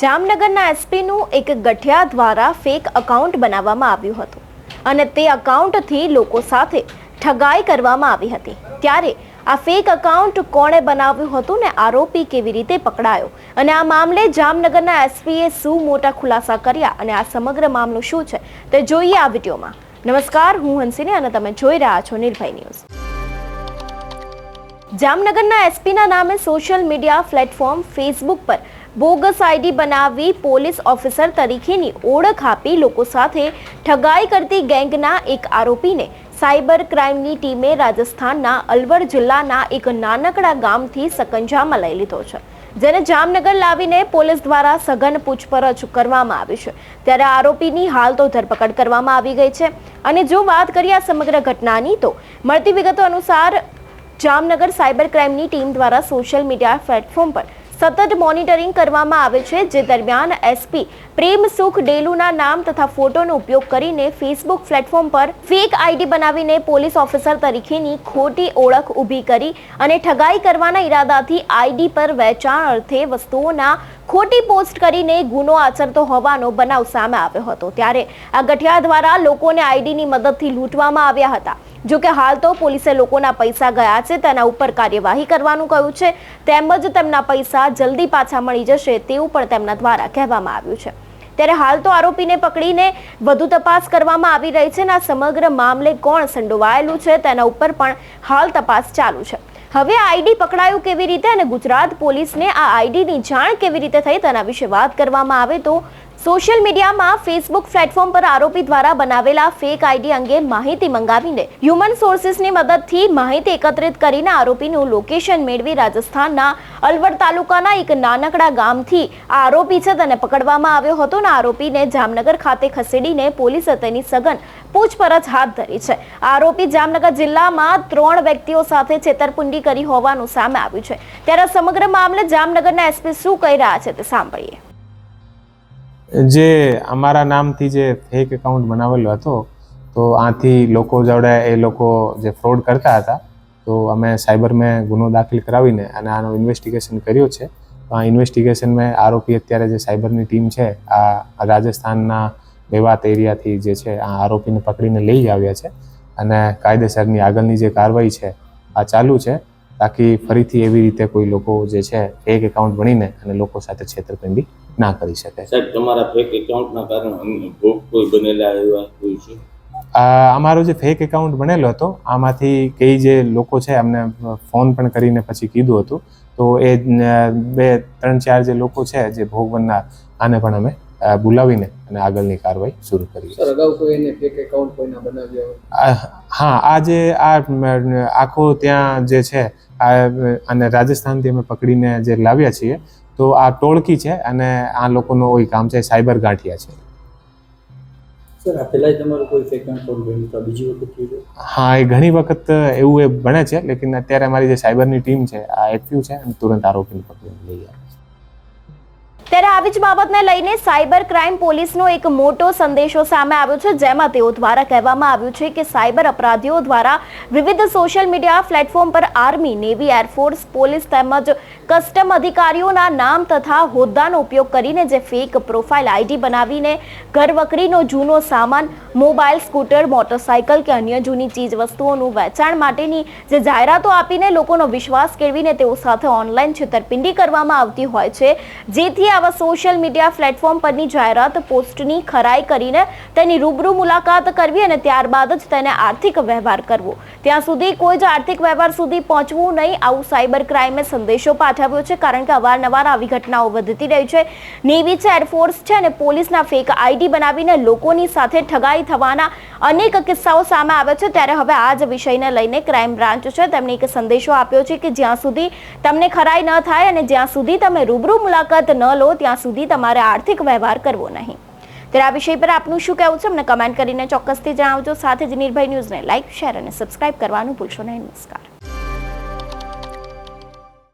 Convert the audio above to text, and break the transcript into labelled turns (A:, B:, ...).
A: જામનગરના એસપીનું એક ગઠિયા દ્વારા ફેક અકાઉન્ટ બનાવવામાં આવ્યું હતું અને તે અકાઉન્ટથી લોકો સાથે ઠગાઈ કરવામાં આવી હતી. ત્યારે આ ફેક અકાઉન્ટ કોણે બનાવ્યું હતું ને આરોપી કેવી રીતે પકડાયો? અને આ મામલે જામનગરના એસપીએ શું મોટા ખુલાસા કર્યા અને આ સમગ્ર મામલો શું છે તે જોઈએ આ વિડીયોમાં. નમસ્કાર, હું હંસિની અને તમે જોઈ રહ્યા છો નિર્ભય ન્યૂઝ. જામનગરના એસપીના નામે સોશિયલ મીડિયા પ્લેટફોર્મ ફેસબુક પર બોગસ આઈડી બનાવી પોલીસ ઓફિસર તરીકેની ઓળખ આપી લોકો સાથે ઠગાઈ કરતી ગેંગના એક આરોપીને સાયબર ક્રાઇમની ટીમે રાજસ્થાનના અલવર જિલ્લાના એક નાનકડા ગામથી સકંજામાં લઈ લીધો છે, જેને જામનગર લાવીને પોલીસ દ્વારા સઘન પૂછપરછ કરવામાં આવી છે. ત્યારે આરોપીની હાલ તો ધરપકડ કરવામાં આવી ગઈ છે. અને જો વાત કરીએ આ સમગ્ર ઘટનાની, તો મળતી વિગતો અનુસાર જામનગર સાયબર ક્રાઇમની ટીમ દ્વારા સોશિયલ મીડિયા પ્લેટફોર્મ પર સતત મોનિટરિંગ કરવામાં આવે છે, જે દરમિયાન એસપી પ્રેમ સુખ ડેલુના નામ તથા ફોટોનો ઉપયોગ કરીને ફેસબુક પ્લેટફોર્મ પર ફેક આઈડી બનાવીને પોલીસ ઓફિસર તરીકેની ખોટી ઓળખ ઊભી કરી અને ઠગાઈ કરવાના ઈરાદાથી આઈડી પર વેચાણ અર્થે વસ્તુઓના ખોટી પોસ્ટ કરીને ગુનો આચરતો હોવાનો બનાવ સામે આવ્યો હતો. ત્યારે આ ગઠિયા દ્વારા લોકોને આઈડીની મદદથી લૂંટવામાં આવ્યા હતા. જો કે હાલ તો પોલીસે લોકોના પૈસા ગયા છે, તેના ઉપર કાર્યવાહી કરવાનું કહ્યું છે. તેમજ તેમના પૈસા જલ્દી પાછા મળી જશે તેવું પણ તેમના દ્વારા કહેવામાં આવ્યું છે. ત્યારે હાલ તો આરોપીને પકડીને વધુ તપાસ કરવામાં આવી રહી છે અને આ સમગ્ર મામલે કોણ સંડોવાયેલું છે, તેના ઉપર પણ હાલ તપાસ ચાલુ છે. હવે આઈડી પકડાયું કેવી રીતે અને ગુજરાત પોલીસને આ આઈડીની જાણ કેવી રીતે થઈ તેના વિશે વાત કરવામાં આવે તો સોશિયલ મીડિયામાં ફેસબુક પ્લેટફોર્મ પર આરોપી દ્વારા બનાવેલા ફેક આઈડી અંગે માહિતી મંગાવીને હ્યુમન સોર્સિસની મદદથી માહિતી એકત્રિત કરીને આરોપીનું લોકેશન મેળવી રાજસ્થાનના અલવર તાલુકાના એક નાનકડા ગામથી આરોપી છે તેને પકડવામાં આવ્યો હતો અને આરોપીને જામનગર ખાતે ખસેડીને પોલીસે તેની સઘન પૂછપરછ હાથ ધરી છે. આરોપી જામનગર જિલ્લામાં ત્રણ વ્યક્તિઓ સાથે છેતરપિંડી કરી હોવાનું સામે આવ્યું છે. ત્યારે સમગ્ર મામલે જામનગરના એસપી શું કહી રહ્યા છે તે સાંભળીએ.
B: જે અમારા નામથી જે ફેક એકાઉન્ટ બનાવેલો હતો, તો આથી લોકો જોડે એ લોકો જે ફ્રોડ કરતા હતા, તો અમે સાયબરમાં ગુનો દાખલ કરાવીને અને આનો ઇન્વેસ્ટિગેશન કર્યો છે. તો આ ઇન્વેસ્ટિગેશનમાં આરોપી અત્યારે જે સાયબરની ટીમ છે, આ રાજસ્થાનના મેવાત એરિયાથી જે છે, આ આરોપીને પકડીને લઈ આવ્યા છે અને કાયદેસરની આગળની જે કાર્યવાહી છે, આ ચાલુ છે. તાકી ફરીથી એવી રીતે કોઈ લોકો જે છે ફેક એકાઉન્ટ બનીને અને લોકો સાથે છેતરપિંડી ના કરી શકે.
C: સાહેબ તમારા ફેક એકાઉન્ટના કારણે ભોગ કોઈ બનેલા એવા કોઈ છે?
B: અમારો જે ફેક એકાઉન્ટ બનેલો હતો આમાંથી કઈ જે લોકો છે અમને ફોન પણ કરીને પછી કીધું હતું. તો એ બે ત્રણ ચાર જે લોકો છે જે ભોગ બનનાર આને પણ અમે બોલાવીને અને આગળની કાર્યવાહી શરૂ કરી
D: સર અગાઉ કોઈ એને ફેક એકાઉન્ટ કોઈના બનાવ્યા
B: હા આ જે આ આખો ત્યાં જે છે આ અને રાજસ્થાનથી અમે પકડીને જે લાવ્યા છીએ તો આ ટોળકી છે અને આ લોકોનું કોઈ કામ છે સાયબર ગાંઠિયા છે.
D: સર આ પહેલાંય તમારું કોઈ ફેક એકાઉન્ટ બન્યું તો બીજી વખત થયું
B: હા એ ઘણી વખત એવું એ બને છે લેકિન અત્યારે અમારી જે સાયબરની ટીમ છે આ એક્ટિવ છે અને તુરંત આરોપીને પકડીને લઈ આવે
A: ત્યારે આવી જ બાબતને લઈને સાયબર ક્રાઇમ પોલીસનો એક મોટો સંદેશો સામે આવ્યો છે, જેમાં તેઓ દ્વારા કહેવામાં આવ્યું છે કે સાયબર અપરાધીઓ દ્વારા વિવિધ સોશિયલ મીડિયા પ્લેટફોર્મ પર army, navy air force police તેમજ કસ્ટમ અધિકારીઓના નામ તથા હોદ્દાનો ઉપયોગ કરીને જે ફેક પ્રોફાઇલ આઈડી બનાવીને ઘરવકરીનો જૂનો સામાન મોબાઈલ, સ્કૂટર, મોટરસાયકલ કે અન્ય જૂની ચીજ વસ્તુઓનું વેચાણ માટેની જે જાહેરાતો આપીને લોકોનો વિશ્વાસ કેળવીને તેઓ સાથે ઓનલાઈન છેતરપિંડી કરવામાં આવતી હોય છે. જેથી આવા સોશિયલ મીડિયા પ્લેટફોર્મ પરની જાહેરાત પોસ્ટની ખરાઈ કરીને તેની રૂબરૂ મુલાકાત કરવી અને ત્યારબાદ જ તેને આર્થિક વ્યવહાર કરવો. ત્યાં સુધી કોઈ જ આર્થિક વ્યવહાર સુધી પહોંચવું નહીં. આવું સાયબર ક્રાઇમે સંદેશો પાઠવ્યો છે. કારણ કે અવારનવાર આવી ઘટનાઓ વધતી રહી છે. નેવી છે એરફોર્સ છે અને પોલીસના ફેક આઈડી બનાવીને લોકોની સાથે ઠગાઈ થવાના અનેક કિસ્સાઓ સામે આવે છે. ત્યારે હવે આ જ વિષયને લઈને ક્રાઇમ બ્રાન્ચ છે. તેમણે એક સંદેશો આપ્યો છે કે જ્યાં સુધી તમને ખરાઈ ન થાય અને જ્યાં સુધી તમે રૂબરૂ મુલાકાત ન લો, ત્યાં સુધી તમારે આર્થિક વ્યવહાર કરવો નહીં. ત્યારે આ વિષય પર આપનું શું કહેવું છે? અમને કમેન્ટ કરીને ચોક્કસથી જણાવજો. સાથે જ નિર્ભય ન્યૂઝને લાઇક શેર અને સબસ્ક્રાઇબ કરવાનું ભૂલશો નહીં. નમસ્કાર.